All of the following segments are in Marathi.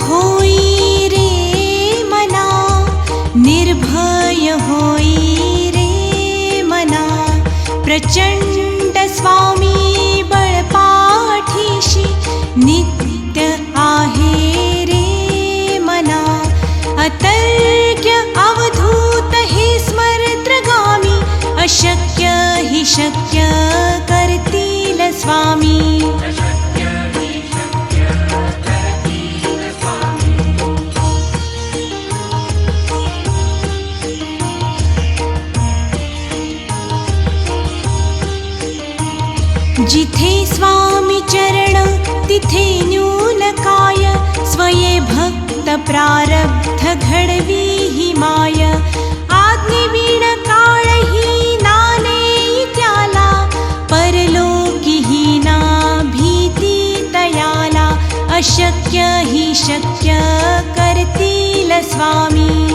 হয়ে तिथे न्यून काय? स्वये भक्त प्रारब्ध घडवी ही माय. आज्ञेवीण काळ ही नाने त्याला. परलोकी ही ना भीती तयाला अशक्य ही शक्य करतील स्वामी.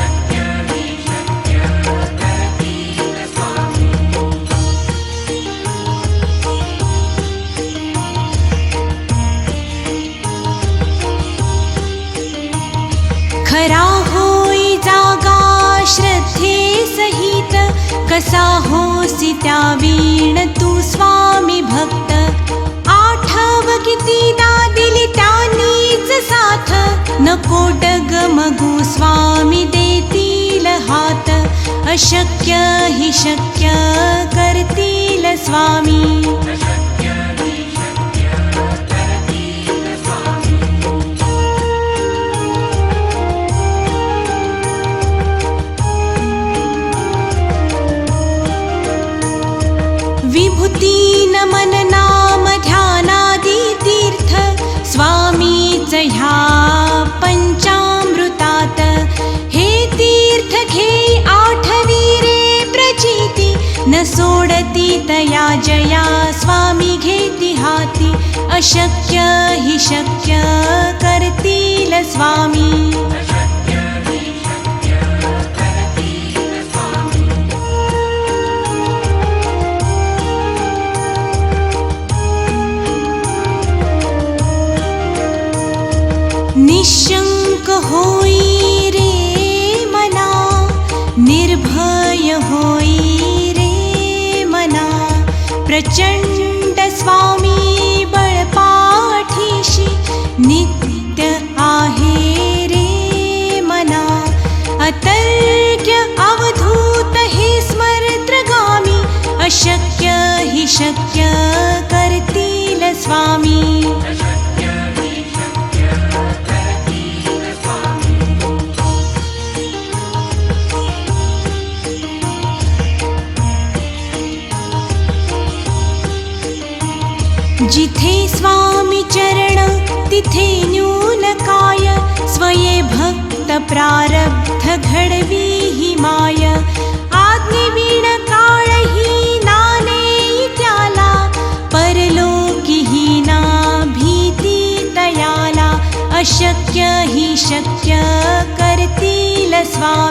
कसा होसी त्या वीण तू स्वामी भक्त. आठव कितीदा दिली त्यांनीच साथ. नको डगमगू स्वामी देतील हात. अशक्य हि शक्य करतील स्वामी. न सोडती तया जया स्वामी घेती हाती। अशक्य हि शक्य करतील स्वामी प्रचण्ड स्वामी बळपाठीशी नित्य आहे रे मना। अतर्क्य अवधूत हे स्मरत्रगामी अशक्य हि शक्य करतील स्वामी तिथे न्यूनकाय स्वये भक्तप्रारब्ध घवी माय आग्निकाळहीना नीत्याला परलोकिहीना भीति तयाला अशक्य हि शक्य कर्ति स्वामी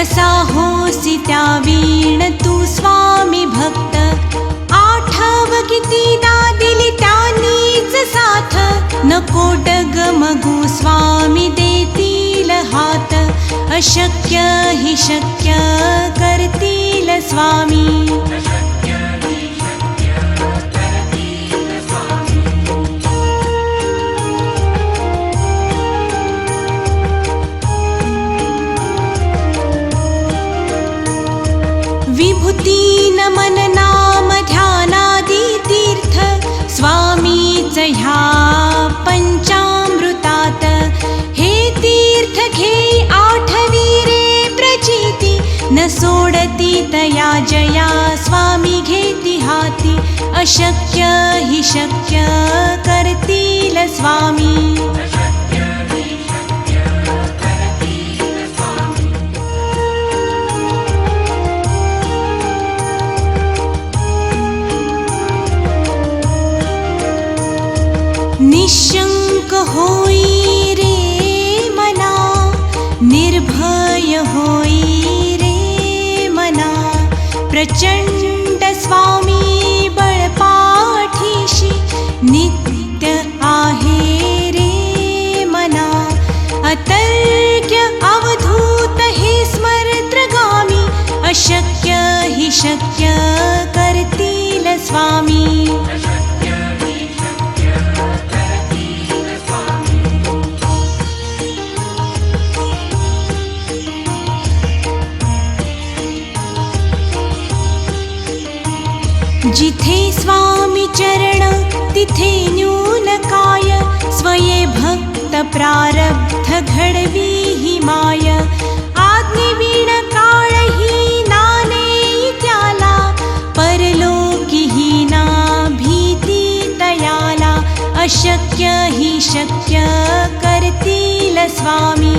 कसा होसी त्या वीण तू स्वामी भक्त. आठव कितीदा दिली त्यांनीच साथ. नको डगमगू स्वामी देतील हात. अशक्य हि शक्य करतील स्वामी. ह्या पंचामृतात हे तीर्थ घे आठवी रे प्रचिती न सोडती तया जया स्वामी घेती हाती। अशक्य हि शक्य करतील स्वामी হয়ে न्यूनकाय स्वये भक्तप्रारब्धघीहि माय आग्निकाळहीना नीत्याना परलोकिहीना भीति तयाला अशक्य हि शक्य करतील स्वामी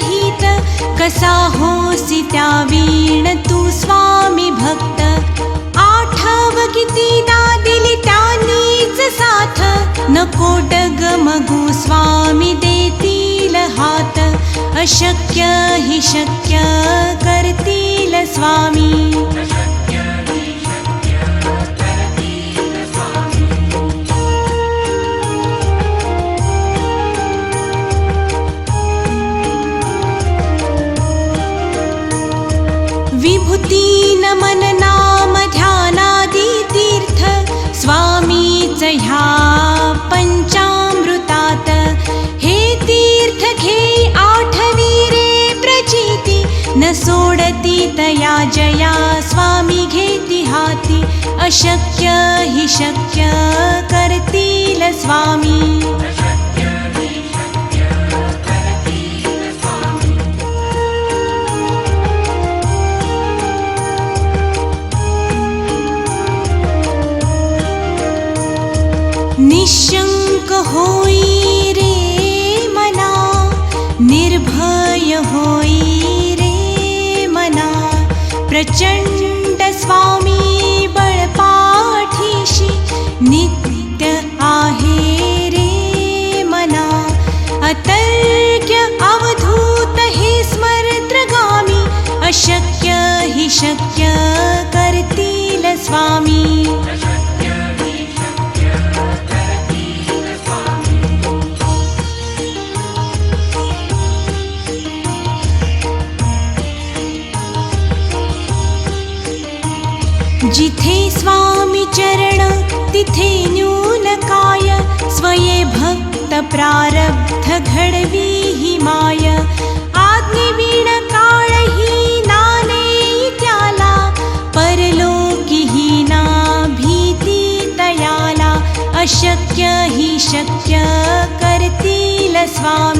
सहित कसा होसी त्या वीण तू स्वामी भक्त? आठव कितीदा दिली त्यांनीच साथ. नको डगमगू स्वामी देतील हात. अशक्य हि शक्य करतील स्वामी. मन नाम ध्यानादी तीर्थ स्वामीच ह्या पंचामृतात। हे तीर्थ घे आठवी रे प्रचिती। न सोडती तया जया स्वामी घेती हाती। अशक्य हि शक्य करतील स्वामी। निशंक होई रे मना निर्भय होई रे प्रचण्ड स्वामी बळपाठीशी नित्य आहे रे मना। अतर्क्य अवधूत हे स्मरत्रगामी अशक्य हि शक्य करतील स्वामी चरण तिथे न्यून काय स्वये भक्त प्रारब्ध घडवी हि माय। आज्ञेवीण काळ ही नाने त्याला परलोकी ही ना भीती तयाला अशक्य हि शक्य करतील स्वामी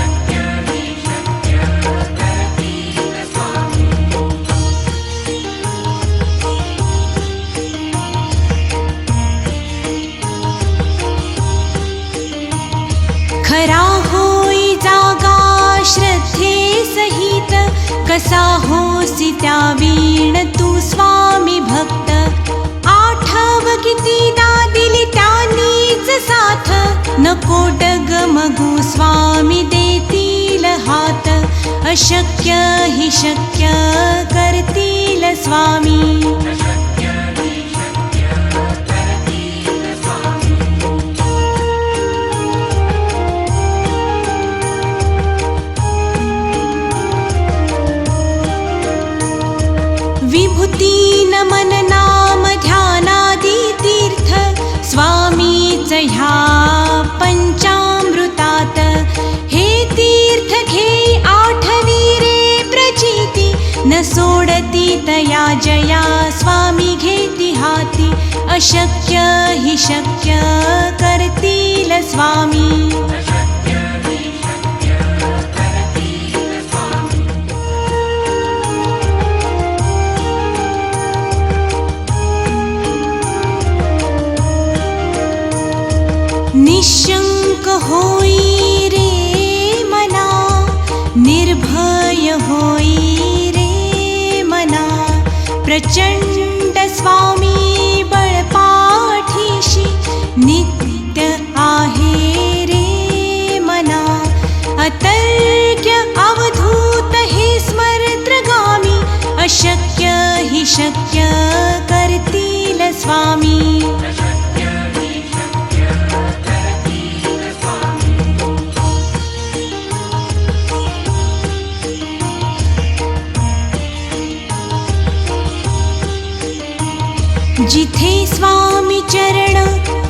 कसा होसी त्या वीण तू स्वामी भक्त? आठव कितीदा दिली त्यानीच साथ? नको डगमगू स्वामी देतील हात. अशक्य हि शक्य करतील स्वामी. तया जया स्वामी घेती हाती। अशक्य हि शक्य करतील स्वामी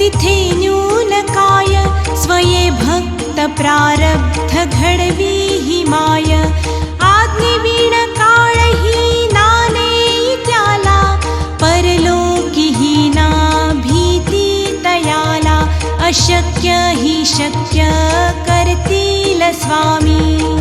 तिथे न्यून काय? स्वये भक्त प्रारब्ध घडवी हि माय। आज्ञवीण काळ ही नाने त्याला परलोकी ही ना भीती तयाला। अशक्य हि शक्य करतील स्वामी।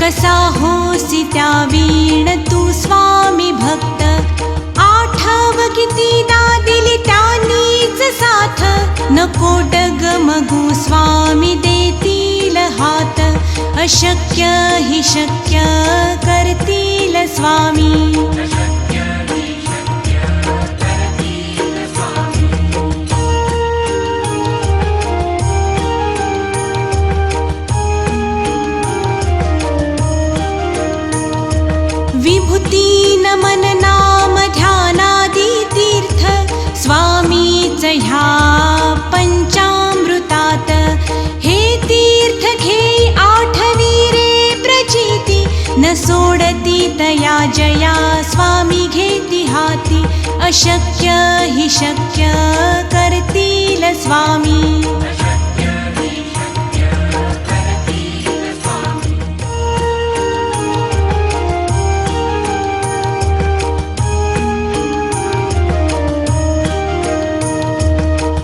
कसा होसी त्या वीण? तू स्वामी भक्त आठव कितीदा दिली त्यानीच साथ. नको डगमगू स्वामी देतील हात. अशक्य हि शक्य करतील स्वामी. मन नाम ध्यानादी तीर्थ स्वामीच ह्या पंचामृतात। हे तीर्थ घे आठवी रे प्रचिती न सोडती तया जया स्वामी घेती हाती। अशक्य हि शक्य करतील स्वामी।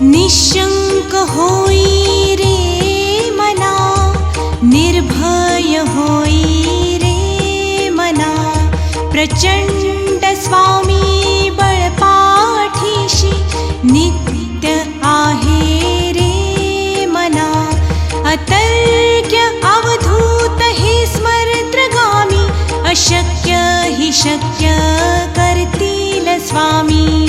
निशंक होई रे मना निर्भय होई रे मना। प्रचंड स्वामी बळपाठीशी नित्य आहे रे मना। अतर्क्य अवधूत हे स्मरत्रगामी अशक्य हि शक्य करतील स्वामी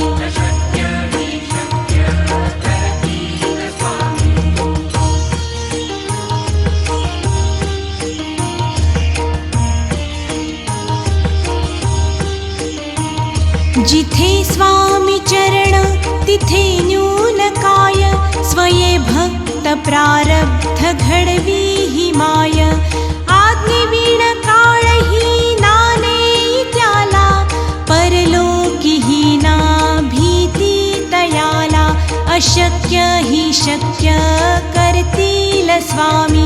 चरण तिथे न्यून काय स्वये भक्त प्रारब्ध घडवी हि माय आज्ञविण काळ ही नाने त्याला परलोकी ही ना भीती तयाला अशक्य हि शक्य करतील स्वामी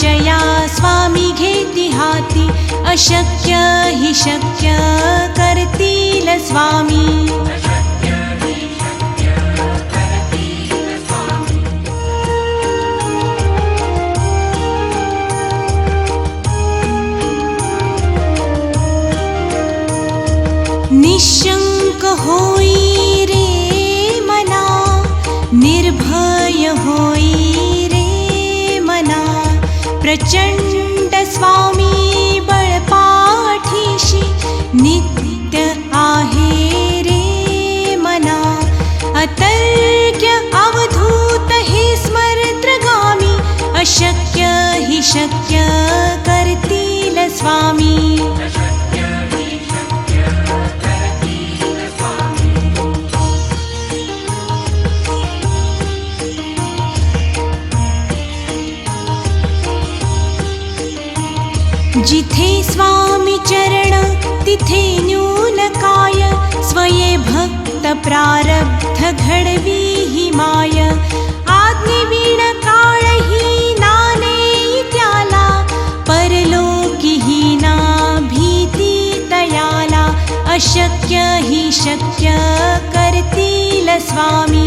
जया स्वामी घेती हाती अशक्य हि शक्य करतील स्वामी. प्रचंड स्वामी जिथे स्वामी चरण तिथे न्यून काय स्वये भक्त प्रारब्ध घडवी ही माय. ही ना भीती तयाला अशक्य ही शक्य करतील स्वामी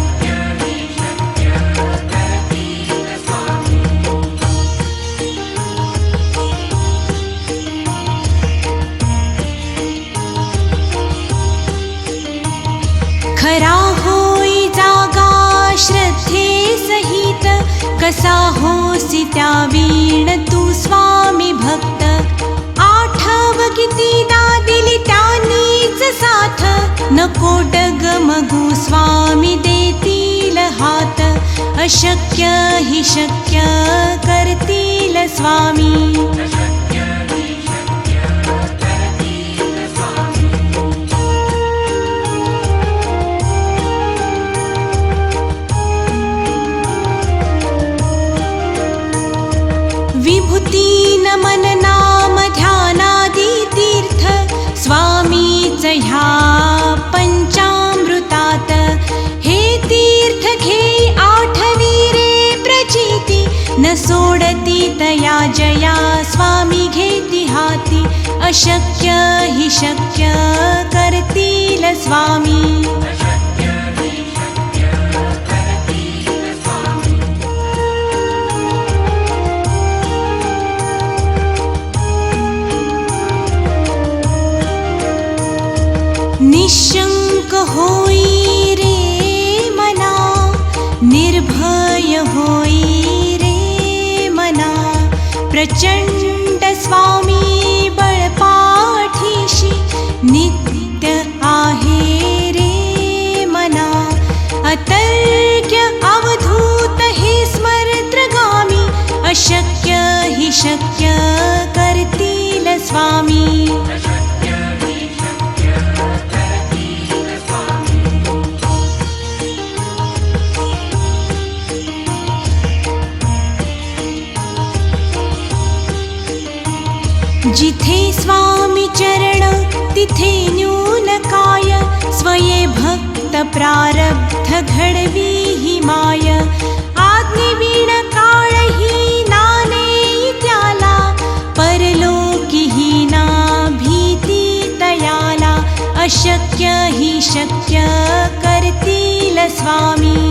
कसा होसी त्या वीण तू स्वामी भक्त? आठव कितीदा दिली त्यानीच साथ. नको डगमगू स्वामी देतील हात. अशक्य ही शक्य करतील स्वामी. ह्या पंचामृतात हे तीर्थ घे आठवी रे प्रचिती न सोडती तया जया स्वामी घेती हाती। अशक्य हि शक्य करतील स्वामी प्रचण्ड स्वामी चरण तिथे न्यून काय? स्वये भक्त प्रारब्ध घडवी ही माय. आज्ञेवीण काळ ही नाने त्याला. परलोकी ही ना भीती तयाला अशक्य ही शक्य करतील स्वामी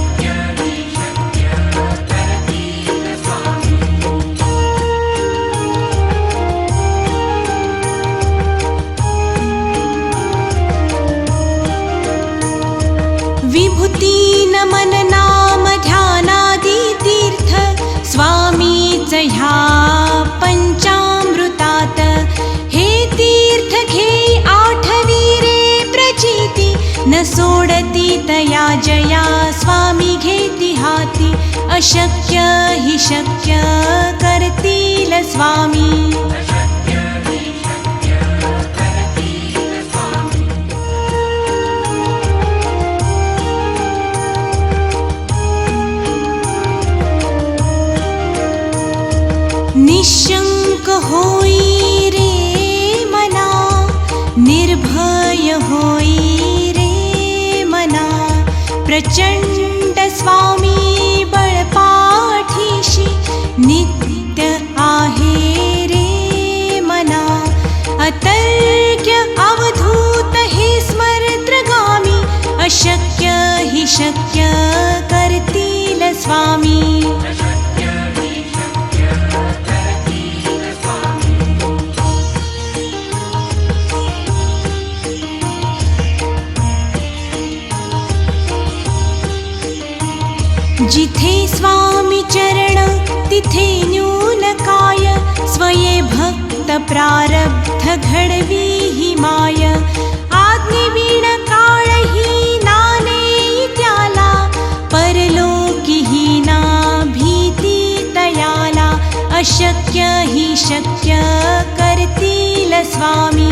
जया स्वामी घेती हाती. अशक्य हि शक्य करतील स्वामी. प्रचंड स्वामी जिथे स्वामी चरण तिथे न्यून काय स्वये भक्त प्रारब्ध घडवी हि माय। आज्ञेवीण काळ ही नाने त्याला परलोकी ही ना भीती तयाला अशक्य हि शक्य करतील स्वामी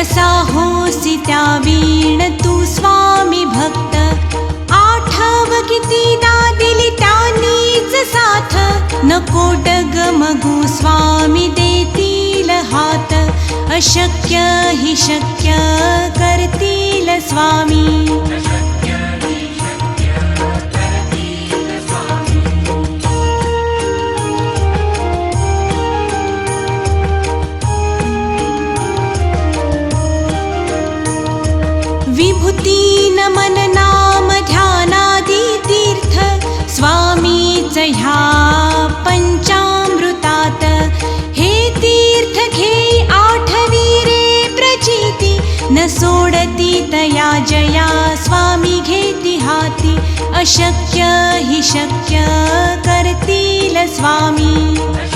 कसा होसी त्या वीण तू स्वामी भक्त. आठव कितीदा दिली त्यांनीच साथ. नको डगमगू स्वामी देतील हात. अशक्य हि शक्य करतील स्वामी. तया जया स्वामी घेती हाती अशक्य हि शक्य करतील स्वामी